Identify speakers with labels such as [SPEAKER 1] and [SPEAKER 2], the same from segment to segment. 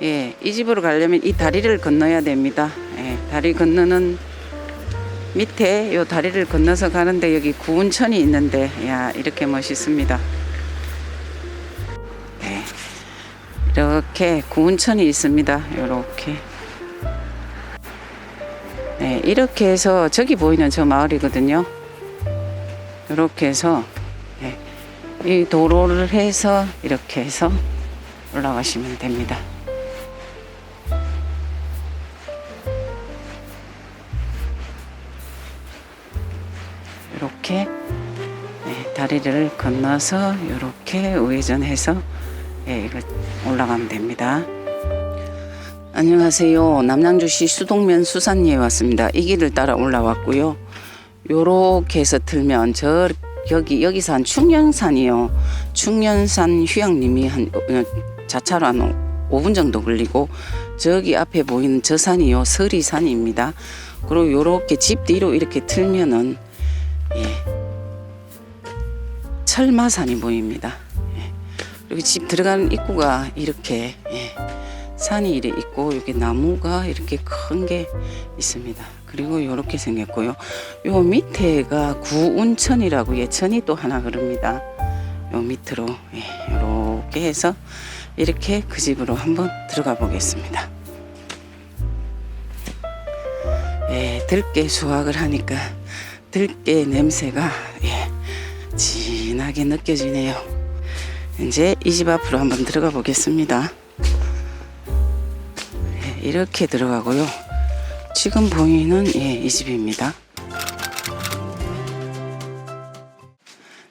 [SPEAKER 1] 예, 이 집으로 가려면 이 다리를 건너야 됩니다. 예, 다리 건너는 밑에 요 다리를 건너서 가는데 여기 구운천이 있는데 야 이렇게 멋있습니다. 네, 이렇게 구운천이 있습니다. 이렇게. 네, 이렇게 해서 저기 보이는 저 마을이거든요. 이렇게 해서 네, 이 도로를 해서 이렇게 해서 올라가시면 됩니다. 다리를 건너서 이렇게 우회전해서 예, 이거 올라가면 됩니다. 안녕하세요. 남양주시 수동면 수산리에 왔습니다. 이 길을 따라 올라왔고요. 요렇게 해서 틀면 저 여기 여기서 한 충년산이요. 충년산 휴양림이 한 어, 자차로 한 5분 정도 걸리고 저기 앞에 보이는 저 산이요. 서리산입니다. 그리고 요렇게 집 뒤로 이렇게 틀면은 예. 철마산이 보입니다. 예. 여기 집 들어가는 입구가 이렇게 예. 산이 이래 있고 여기 나무가 이렇게 큰 게 있습니다. 그리고 이렇게 생겼고요. 요 밑에가 구운천이라고 예천이 또 하나 그럽니다. 요 밑으로 예, 이렇게 해서 이렇게 그 집으로 한번 들어가 보겠습니다. 예, 들깨 수확을 하니까 들깨 냄새가 예, 진하게 느껴지네요. 이제 이 집 앞으로 한번 들어가 보겠습니다. 예, 이렇게 들어가고요. 지금 보이는 예, 이 집입니다.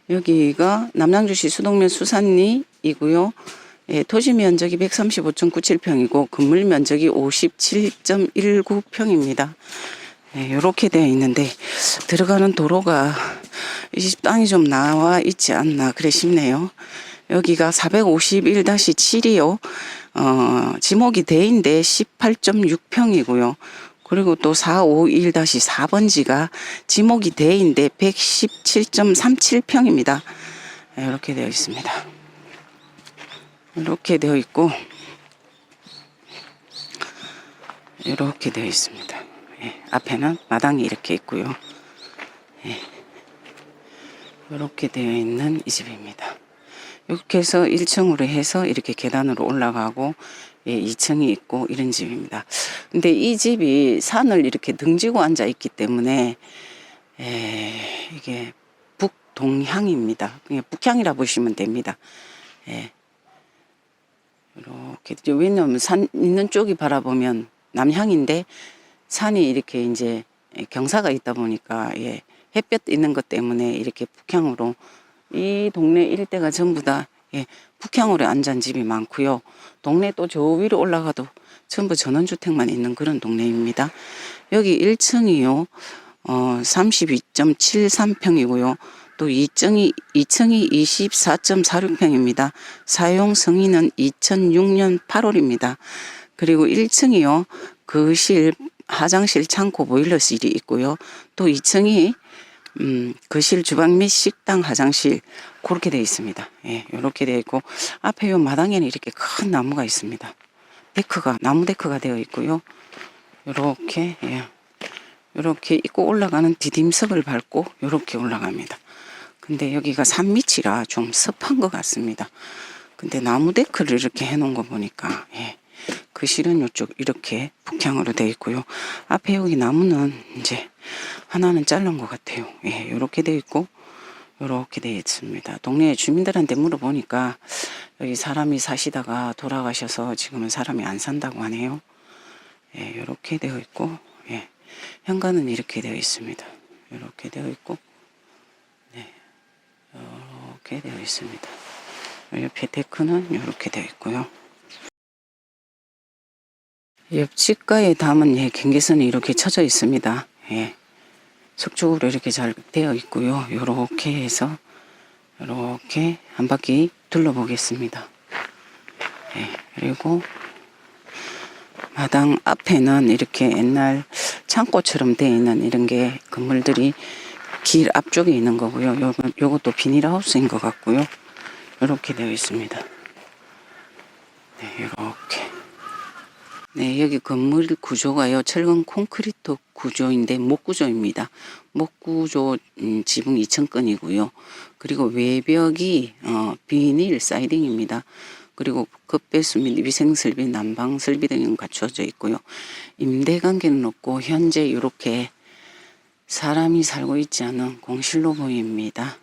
[SPEAKER 1] 여기가 남양주시 수동면 수산리이고요. 예, 토지 면적이 135.97평이고 건물 면적이 57.19평입니다. 예, 이렇게 되어 있는데 들어가는 도로가 이 집 땅이 좀 나와 있지 않나 그래 싶네요. 여기가 451-7이요. 어, 지목이 대인데 18.6평이고요. 그리고 또 451-4번지가 지목이 대인데 117.37평입니다. 이렇게 되어 있습니다. 이렇게 되어 있고 이렇게 되어 있습니다. 예, 앞에는 마당이 이렇게 있고요. 예, 이렇게 되어 있는 이 집입니다. 이렇게 해서 1층으로 해서 이렇게 계단으로 올라가고 예, 2층이 있고 이런 집입니다. 근데 이 집이 산을 이렇게 등지고 앉아 있기 때문에 예, 이게 북동향입니다. 북향이라 보시면 됩니다. 예. 이렇게 왜냐하면 산 있는 쪽이 바라보면 남향인데 산이 이렇게 이제 경사가 있다 보니까 예, 햇볕 있는 것 때문에 이렇게 북향으로 이 동네 일대가 전부 다 예, 북향으로 앉은 집이 많고요. 동네 또 저 위로 올라가도 전부 전원주택만 있는 그런 동네입니다. 여기 1층이요. 어, 32.73평이고요. 또 2층이, 2층이 24.46평입니다. 사용 승인은 2006년 8월입니다. 그리고 1층이요. 거실, 화장실, 창고, 보일러실이 있고요. 또 2층이 음, 거실, 주방 및 식당, 화장실 그렇게 되어 있습니다. 예, 이렇게 되어 있고 앞에 요 마당에는 이렇게 큰 나무가 있습니다. 데크가 나무 데크가 되어 있고요. 이렇게 예, 이렇게 입고 올라가는 디딤석을 밟고 이렇게 올라갑니다. 근데 여기가 산 밑이라 좀 습한 것 같습니다. 근데 나무 데크를 이렇게 해놓은 거 보니까 예, 거실은 이쪽 이렇게 북향으로 되어 있고요. 앞에 여기 나무는 이제 하나는 자른 것 같아요. 예, 이렇게 되어 있고 이렇게 되어 있습니다. 동네 주민들한테 물어보니까 여기 사람이 사시다가 돌아가셔서 지금은 사람이 안 산다고 하네요. 예, 이렇게 되어 있고 예, 현관은 이렇게 되어 있습니다. 이렇게 되어 있고 네, 이렇게 되어 있습니다. 옆에 데크는 이렇게 되어 있고요. 옆 집가에 담은 예, 경계선이 이렇게 쳐져 있습니다. 예. 석축으로 이렇게 잘 되어 있고요. 이렇게 해서 이렇게 한 바퀴 둘러보겠습니다. 예. 그리고 마당 앞에는 이렇게 옛날 창고처럼 되어 있는 이런 게 건물들이 길 앞쪽에 있는 거고요. 요, 요것도 비닐하우스인 것 같고요. 이렇게 되어 있습니다. 네, 이렇게. 네, 여기 건물 구조가요. 철근 콘크리트 구조인데 목구조입니다. 목구조 음, 지붕 2층권이고요. 그리고 외벽이 어, 비닐 사이딩입니다. 그리고 급배수 및 위생 설비, 난방 설비 등은 갖춰져 있고요. 임대 관계는 없고 현재 이렇게 사람이 살고 있지 않은 공실로 보입니다.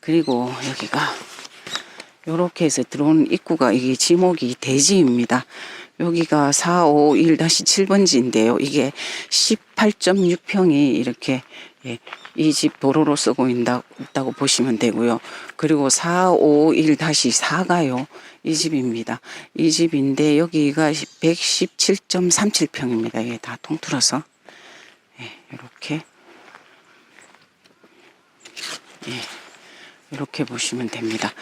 [SPEAKER 1] 그리고 여기가 이렇게 해서 들어오는 입구가 이게 지목이 대지입니다. 여기가 451-7번지인데요. 이게 18.6평이 이렇게 예, 이 집 도로로 쓰고 있다, 있다고 보시면 되고요. 그리고 451-4가요. 이 집입니다. 이 집인데 여기가 117.37평입니다. 이게 다 통틀어서 예, 이렇게 예, 이렇게 보시면 됩니다.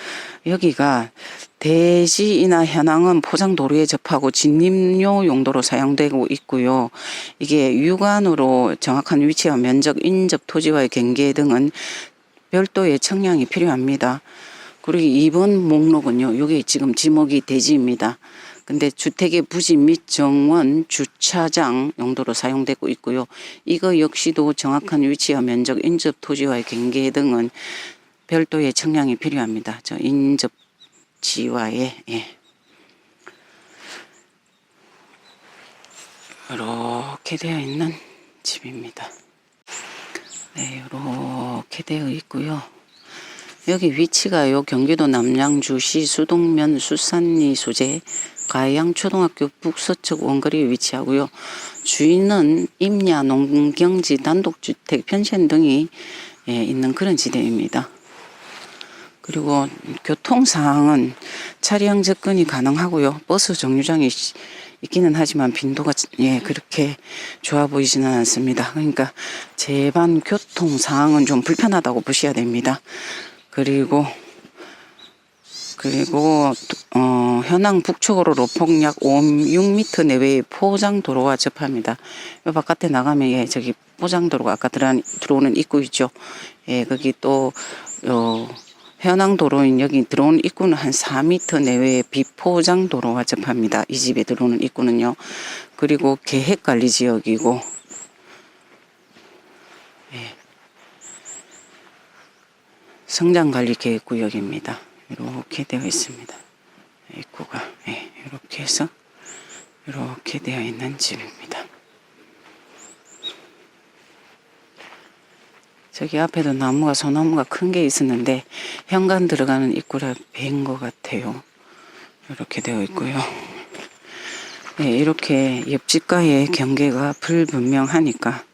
[SPEAKER 1] 여기가 대지이나 현황은 포장 도로에 접하고 진입료 용도로 사용되고 있고요. 이게 유관으로 정확한 위치와 면적, 인접 토지와의 경계 등은 별도의 청량이 필요합니다. 그리고 이번 목록은요. 여기 지금 지목이 대지입니다. 근데 주택의 부지 및 정원, 주차장 용도로 사용되고 있고요. 이거 역시도 정확한 위치와 면적, 인접 토지와의 경계 등은 별도의 청량이 필요합니다. 저 인접지와의 예. 이렇게 되어 있는 집입니다. 네, 이렇게 되어 있고요. 여기 위치가요. 경기도 남양주시 수동면 수산리 소재 가양초등학교 북서쪽 원거리에 위치하고요. 주인은 임야 농경지 단독주택 편찬 등이 예, 있는 그런 지대입니다. 그리고 교통상은 차량 접근이 가능하고요. 버스 정류장이 시- 있기는 하지만 빈도가 예 그렇게 좋아 보이지는 않습니다. 그러니까 제반 교통 상황은 좀 불편하다고 보셔야 됩니다. 그리고 그리고 어, 현황 북쪽으로 로폭 약 5, 6m 내외의 포장 도로와 접합니다. 요 바깥에 나가면 예 저기 포장 도로가 아까 들어 들어오는 입구 있죠. 예 거기 또 요, 현황 도로인 여기 들어오는 입구는 한 4m 내외의 비포장 도로와 접합니다. 이 집에 들어오는 입구는요. 그리고 계획 관리 지역이고 예. 성장 관리 계획 구역입니다. 이렇게 되어 있습니다. 입구가 예, 이렇게 해서 이렇게 되어 있는 집입니다. 저기 앞에도 나무가 소나무가 큰 게 있었는데 현관 들어가는 입구라 뵌것 같아요. 이렇게 되어 있고요. 예, 이렇게 옆집과의 경계가 불분명하니까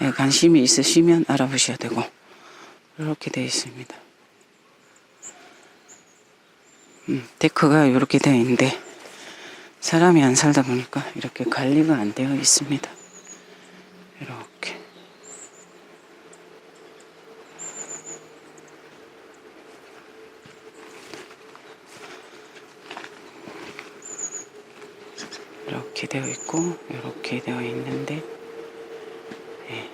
[SPEAKER 1] 예, 관심이 있으시면 알아보셔야 되고 이렇게 되어 있습니다. 음, 데크가 이렇게 되어 있는데 사람이 안 살다 보니까 이렇게 관리가 안 되어 있습니다. 이렇게. 이렇게 되어 있고 이렇게 되어 있는데 예.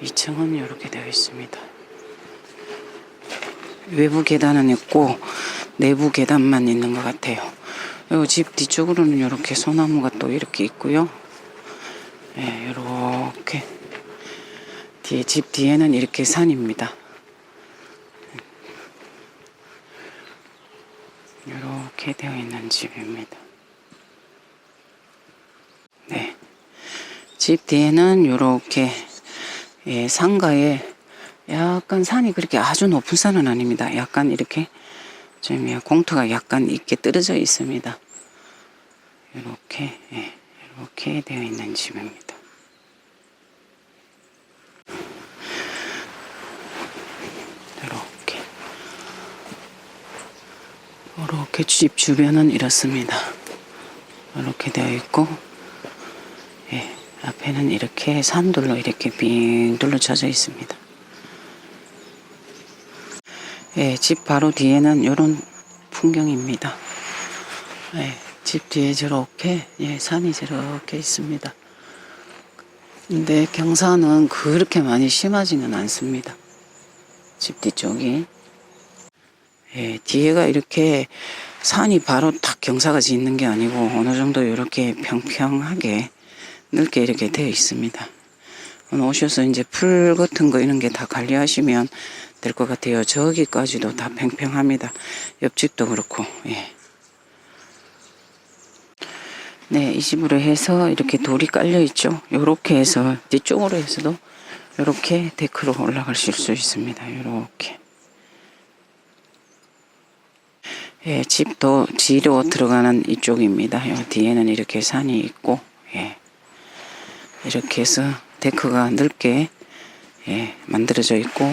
[SPEAKER 1] 이 2층은 이렇게 되어 있습니다. 외부 계단은 있고 내부 계단만 있는 것 같아요. 그리고 집 뒤쪽으로는 이렇게 소나무가 또 이렇게 있고요. 예, 이렇게 뒤에 집 뒤에는 이렇게 산입니다. 이렇게 되어 있는 집입니다. 네. 집 뒤에는 이렇게 예, 상가에 약간 산이 그렇게 아주 높은 산은 아닙니다. 약간 이렇게 좀 예, 공터가 약간 있게 떨어져 있습니다. 이렇게 예, 이렇게 되어 있는 집입니다. 이렇게 이렇게 집 주변은 이렇습니다. 이렇게 되어 있고 예, 앞에는 이렇게 산들로 이렇게 빙 둘러쳐져 있습니다. 예, 집 바로 뒤에는 이런 풍경입니다. 예, 집 뒤에 저렇게 예, 산이 저렇게 있습니다. 근데 경사는 그렇게 많이 심하지는 않습니다. 집 뒤쪽이. 예, 뒤에가 이렇게 산이 바로 딱 경사가 짓는 게 아니고 어느 정도 이렇게 평평하게 넓게 이렇게 되어 있습니다. 오셔서 이제 풀 같은 거 이런 게 다 관리하시면 될 것 같아요. 저기까지도 다 평평합니다. 옆집도 그렇고, 예. 네, 이 집으로 해서 이렇게 돌이 깔려 있죠. 요렇게 해서 뒤쪽으로 해서도 요렇게 데크로 올라가실 수 있습니다. 요렇게. 예, 집도 지로 들어가는 이쪽입니다. 요 뒤에는 이렇게 산이 있고, 예. 이렇게 해서 데크가 넓게 예, 만들어져 있고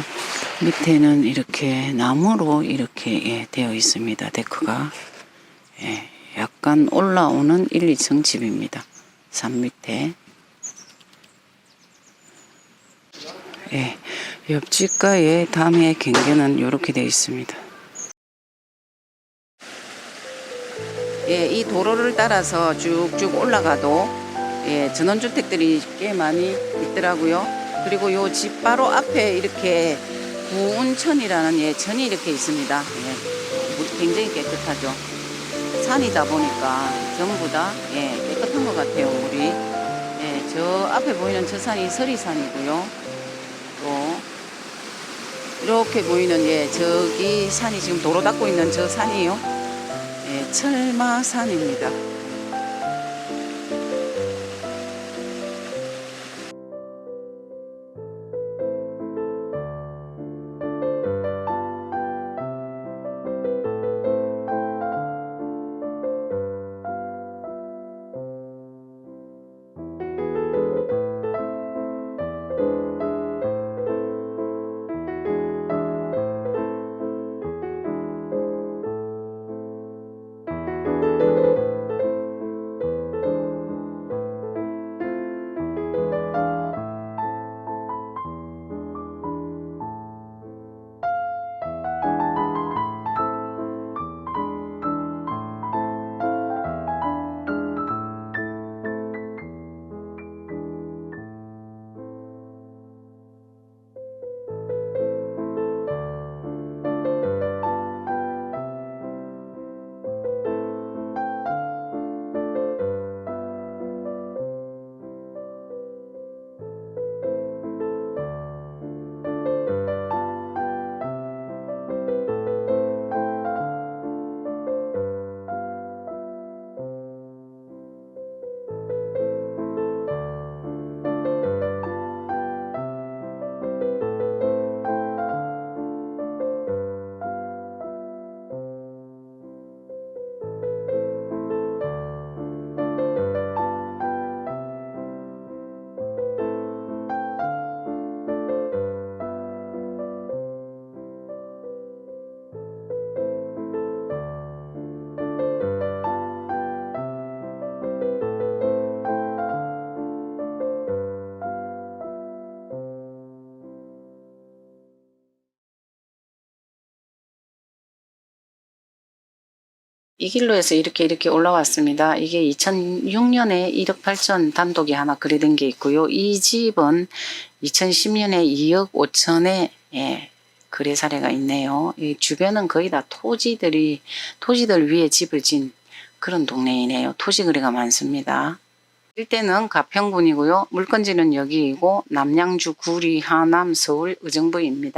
[SPEAKER 1] 밑에는 이렇게 나무로 이렇게 예, 되어 있습니다. 데크가 예, 약간 올라오는 1, 2층 집입니다. 산 밑에 예, 옆집과의 담의 경계는 이렇게 되어 있습니다. 예, 이 도로를 따라서 쭉쭉 올라가도 예, 전원주택들이 꽤 많이 있더라고요. 그리고 요 집 바로 앞에 이렇게 구운천이라는 예, 천이 이렇게 있습니다. 예, 굉장히 깨끗하죠. 산이다 보니까 전부 다 예, 깨끗한 것 같아요, 물이. 예, 저 앞에 보이는 저 산이 서리산이고요. 또 이렇게 보이는 예, 저기 산이 지금 도로 닦고 있는 저 산이요. 예, 철마산입니다. 이 길로 해서 이렇게 이렇게 올라왔습니다. 이게 2006년에 1억 8천 단독이 하나 거래된 게 있고요. 이 집은 2010년에 2억 5천에 예, 거래 사례가 있네요. 이 주변은 거의 다 토지들이 토지들 위에 집을 진 그런 동네이네요. 토지 거래가 많습니다. 일대는 가평군이고요. 물건지는 여기이고 남양주, 구리, 하남, 서울, 의정부입니다.